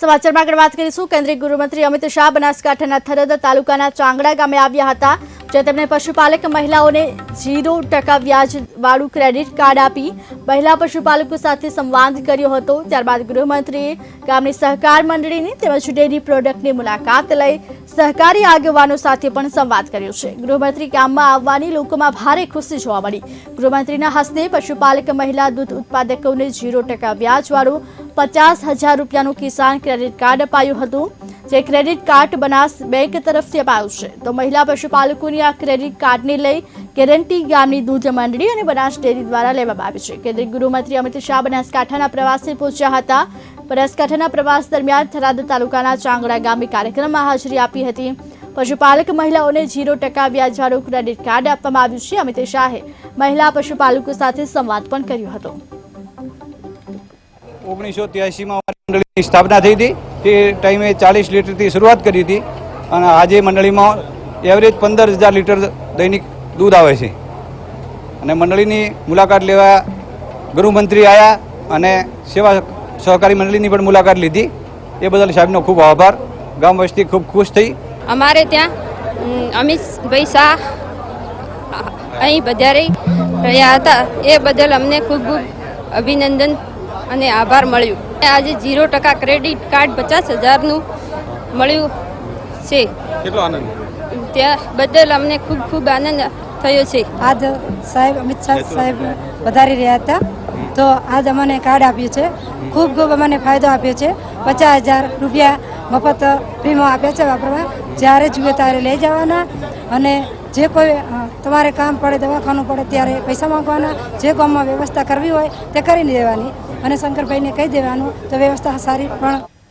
સમાચારમાં આગળ વાત કરીશું. કેન્દ્રીય ગૃહમંત્રી અમિત શાહ બનાસકાંઠાના થરદ તાલુકાના ચાંગડા ગામે આવ્યા હતા, જ્યાં તેમણે પશુપાલક મહિલાઓને ઝીરો ટકા વ્યાજવાળું ક્રેડિટ કાર્ડ આપી મહિલા પશુપાલકો સાથે સંવાદ કર્યો હતો. ત્યારબાદ ગૃહમંત્રીએ ગામની સહકાર મંડળીની તેમજ ડેરી પ્રોડક્ટની મુલાકાત લઈ સહકારી આગેવાનો સાથે પણ સંવાદ કર્યો છે. ગૃહમંત્રી ગામમાં આવવાની લોકોમાં ભારે ખુશી જોવા મળી. ગૃહમંત્રીના હસ્તે પશુપાલક મહિલા દૂધ ઉત્પાદકોને ઝીરો ટકા વ્યાજવાળું પચાસ હજાર રૂપિયાનું કિસાન ક્રેડિટ કાર્ડ અપાયું હતું, જે ક્રેડિટ કાર્ડ બનાસ બેંક તરફથી અપાયું છે. તો મહિલા પશુપાલકોની આ ક્રેડિટ કાર્ડને લઈ ગેરંટી ગામની દૂધ મંડળી અને બનાસ ડેરી દ્વારા લેવામાં આવી છે. કેન્દ્રીય ગૃહમંત્રી અમિત શાહ બનાસકાંઠાના પ્રવાસે પહોંચ્યા હતા. બનાસકાંઠાના પ્રવાસ દરમિયાન થરાદ તાલુકાના ચાંગડા ગામે કાર્યક્રમમાં હાજરી આપી હતી. પશુપાલક મહિલાઓને ઝીરો ટકા વ્યાજવાળું ક્રેડિટ કાર્ડ આપવામાં આવ્યું છે. અમિત શાહે મહિલા પશુપાલકો સાથે સંવાદ પણ કર્યો હતો. ઓગણીસો ત્યાસીમાં મંડળીની સ્થાપના થઈ હતી. તે ટાઈમે ચાલીસ લીટરથી શરૂઆત કરી હતી અને આજે મંડળીમાં એવરેજ પંદર હજાર લીટર દૈનિક દૂધ આવે છે. અને મંડળીની મુલાકાત લેવા ગૃહમંત્રી આવ્યા અને સેવા સહકારી મંડળીની પણ મુલાકાત લીધી. એ બદલ સાહેબનો ખૂબ આભાર. ગામ વસ્તી ખૂબ ખુશ થઈ. અમારે ત્યાં અમ, અમિતભાઈ શાહ અહીં પધારી રહ્યા હતા. એ બદલ અમને ખૂબ ખૂબ અભિનંદન. અને આભાર મળ્યું. આજે ઝીરો ટકા ક્રેડિટ કાર્ડ પચાસ હજારનું મળ્યું છે. કેટલો આનંદ? ત્યાં બદલ અમને ખૂબ ખૂબ આનંદ થયો છે. આજ સાહેબ અમિત શાહ સાહેબ વધારી રહ્યા હતા. તો આજ અમને કાર્ડ આપ્યું છે. ખૂબ ખૂબ અમને ફાયદો આપ્યો છે. પચાસ હજાર રૂપિયા મફત ફ્રીમાં આપ્યા છે વાપરવા. જ્યારે જુએ ત્યારે લઈ જવાના અને જે કોઈ તમારે કામ પડે, દવાખાનું પડે, ત્યારે પૈસા માંગવાના. જે ગામમાં વ્યવસ્થા કરવી હોય, તે કરી દેવાની. અને શંકરભાઈને કહી દેવાનું, તો વ્યવસ્થા સારી, પણ